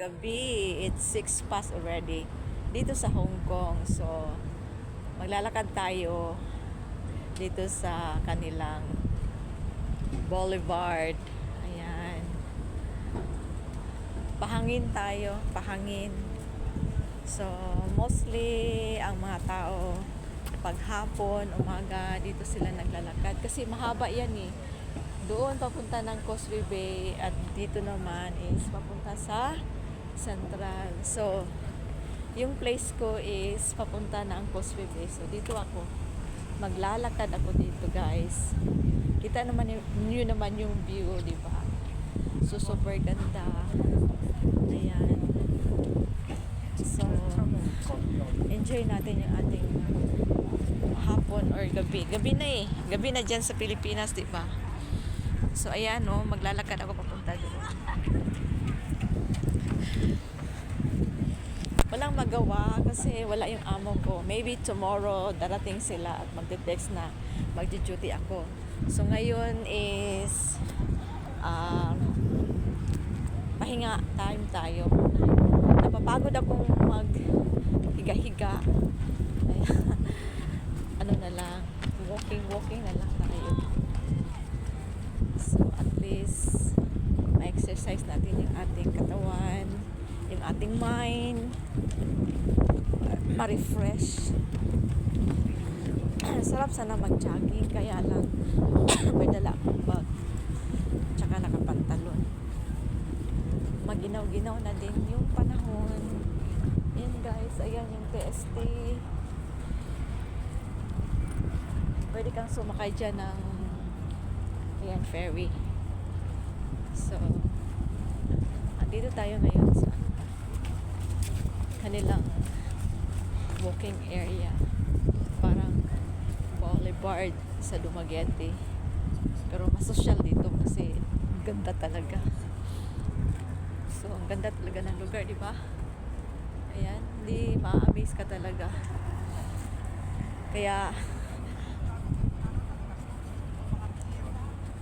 gabi. It's 6 past already. Dito sa Hong Kong. So, maglalakad tayo dito sa kanilang boulevard. Ayan. Pahangin tayo. Pahangin. So, mostly ang mga tao paghapon, umaga, dito sila naglalakad. Kasi mahaba yan eh. Doon papunta ng Causeway Bay at dito naman is papunta sa Central. So, yung place ko is papunta ng Causeway Bay. So, dito ako. Maglalakad ako dito, guys. Kita naman yung, yun naman yung view, di ba? So, super ganda. Ayan. So, enjoy natin yung ating hapon or gabi. Gabi na eh. Gabi na dyan sa Pilipinas, di ba? So, ayan, no, maglalakad ako papunta doon. Walang magawa kasi wala yung amo ko. Maybe tomorrow darating sila at magte-text na magdi-duty ako. So, ngayon is um, pahinga time tayo. Napapagod akong mag higa-higa. Ano na lang, walking, walking na lang tayo. So, at least, ma-exercise natin yung ating katawan, yung ating mind, ma-refresh. Sarap sana mag-jogging, kaya lang, may dala akong bag, tsaka nakapantalon. Maginaw-ginaw na din yung panahon. Yan guys, ayan yung TST. Pwede kang sumakay dyan ng ayan, ferry. So, andito tayo ngayon sa kanilang walking area. Parang boulevard sa Dumaguete. Pero mas social dito kasi ganda talaga. So, ang ganda talaga ng lugar, di ba? Ayan, hindi ma-amaze ka talaga. Kaya,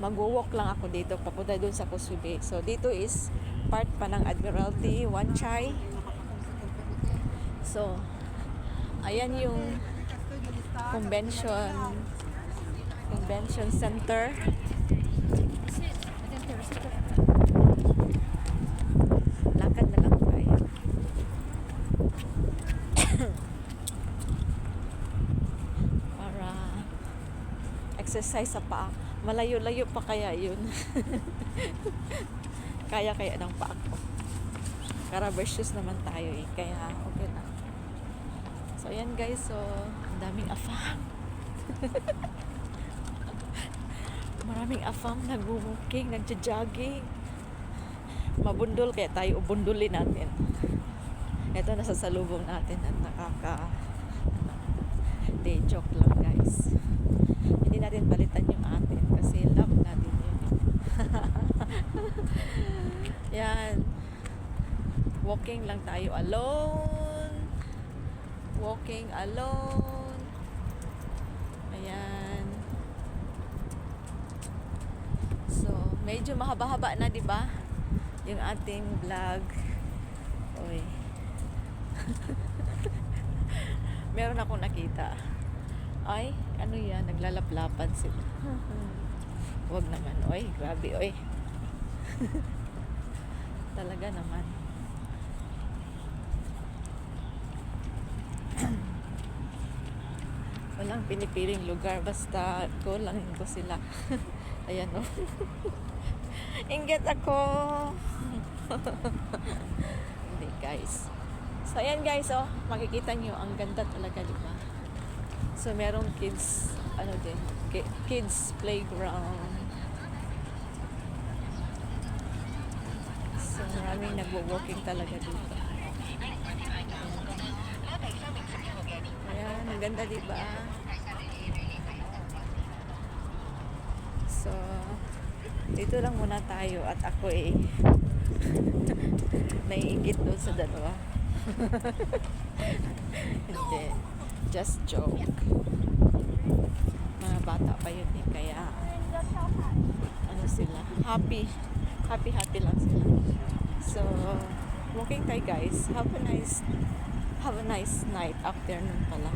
magwo-walk lang ako dito papunta doon sa Bay. So dito is part pa ng Admiralty, Wan Chai. So ayan yung convention convention center. Lakad na lang tayo. Para exercise sa paa. Malayo-layo pa kaya yun. kaya kaya ng paa ko. Carabao naman tayo eh. Kaya okay na. So ayan guys. So ang daming afam. Maraming afam. Nag-walking, nagja-jogging. Mabundol kaya tayo ubundulin natin. Ito nasa salubong natin at nakaka day joke lang guys hindi natin palitan yung atin kasi love natin yun yan. Walking lang tayo alone. Walking alone. Ayan. So medyo mahaba-haba na di ba? Yung ating vlog. Oy meron akong nakita. Ay ano yan? Naglalaplapan sila. Wag naman. Oy grabe oy talaga naman. Walang pinipiling lugar basta ko lang ko sila. Ayan o inggit ako. Hindi guys. So ayan guys oh. Makikita nyo ang ganda talaga di ba? So merong kids ano din ki- kids playground so maraming nagwo-walking talaga dito. Ayan ang ganda di ba? So dito lang muna tayo at ako eh naiingit doon sa dalawa. Hindi just joke. Mga bata pa yun eh kaya ano sila happy happy happy lang sila so Walking tayo guys. Have a nice have a nice night afternoon pala.